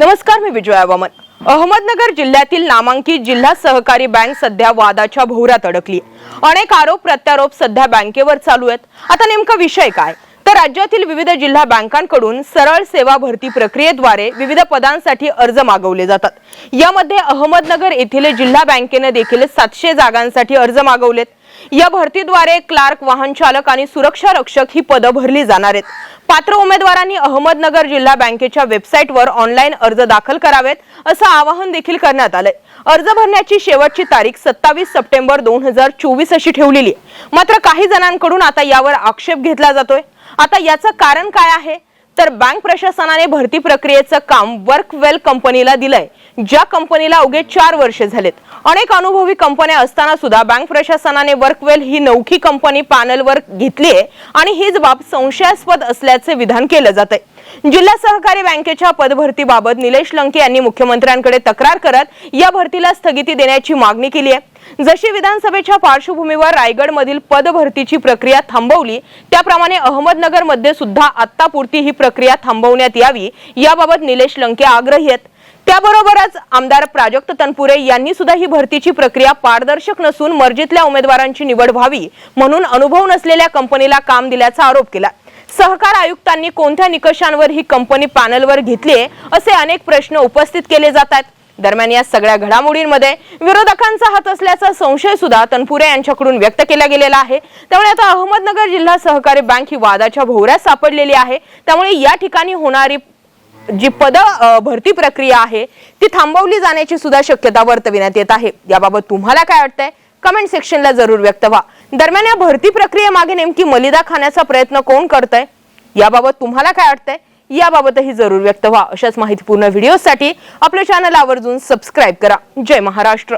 नमस्कार मी विजया वामन. अहमदनगर जिल्ह्यातील नामांकित जिल्हा सहकारी बँक सध्या वादाच्या भोवऱ्यात अडकली. अनेक आरोप प्रत्यारोप सध्या बँकेवर चालू आहेत. आता नेमका विषय काय? तर राज्यातील विविध जिल्हा बँकांकडून सरळ सेवा भरती प्रक्रियेद्वारे विविध पदांसाठी अर्ज मागवले जातात. यामध्ये अहमदनगर येथील जिल्हा बँकेने देखील सातशे जागांसाठी अर्ज मागवलेत. या भरतीद्वारे क्लार्क वाहन चालक आणि सुरक्षा रक्षक ही पदं भरली जाणार आहेत. पात्र उमेदवारांनी अहमदनगर जिल्हा बँकेच्या वेबसाईटवर ऑनलाईन अर्ज दाखल करावेत असं आवाहन देखील करण्यात आलंय. अर्ज भरण्याची शेवटची तारीख सत्तावीस सप्टेंबर दोन हजार चोवीस अशी ठेवलेली आहे. मात्र काही जणांकडून आता यावर आक्षेप घेतला जातोय. आता याचं कारण काय आहे? तर बँक प्रशासनाने भरती प्रक्रियेचं काम वर्क वेल कंपनीला दिलंय ज्या कंपनीला अवघे चार वर्ष झालेत. अनेक अनुभवी कंपन्या असताना सुद्धा बँक प्रशासनाने वर्कवेल ही नौखी कंपनी पॅनलवर घेतली आहे आणि हीच बाब संशयास्पद असल्याचे विधान केलं जात आहे जिल्हा सहकारी बँकेच्या पदभरतीबाबत निलेश लंके यांनी मुख्यमंत्र्यांकडे तक्रार करत या भरतीला स्थगिती देण्याची मागणी केली आहे. जशी विधानसभेच्या पार्श्वभूमीवर रायगड मधील पदभरतीची प्रक्रिया थांबवली त्याप्रमाणे अहमदनगरमध्ये सुद्धा आत्तापुरती ही प्रक्रिया थांबवण्यात यावी याबाबत निलेश लंके आग्रही आहेत. त्याबरोबरच आमदार प्राजक्त तनपुरे यांनी सुद्धा ही भरतीची प्रक्रिया पारदर्शक नसून मर्जीतल्या उमेदवारांची निवड व्हावी म्हणून अनुभव नसलेल्या कंपनीला काम दिल्याचा आरोप केला. सहकार आयुक्तांनी कोणत्या निकषांवर ही कंपनी पॅनलवर घेतली असे अनेक प्रश्न उपस्थित केले जात आहेत. दरम्यान या सगळ्या घडामोडींमध्ये विरोधकांचा हात असल्याचा संशय सुद्धा तनपुरे यांच्याकडून व्यक्त केला गेलेला आहे. त्यामुळे आता अहमदनगर जिल्हा सहकारी बँक ही वादाच्या भोवऱ्यात सापडलेली आहे. त्यामुळे या ठिकाणी होणारी जी पद भरती प्रक्रिया आहे ती थांबवली जाण्याची सुद्धा शक्यता वर्तविण्यात येत आहे. याबाबत तुम्हाला काय वाटतंय? कमेंट सेक्शनला जरूर व्यक्त व्हा. दरम्यान या भरती प्रक्रियेमागे नेमकी मलिदा खाण्याचा प्रयत्न कोण करतंय? याबाबत तुम्हाला काय वाटतंय? याबाबतही जरूर व्यक्त व्हा. अशाच माहितीपूर्ण व्हिडिओसाठी आपल्या चॅनल आवर्जून सबस्क्राईब करा. जय महाराष्ट्र.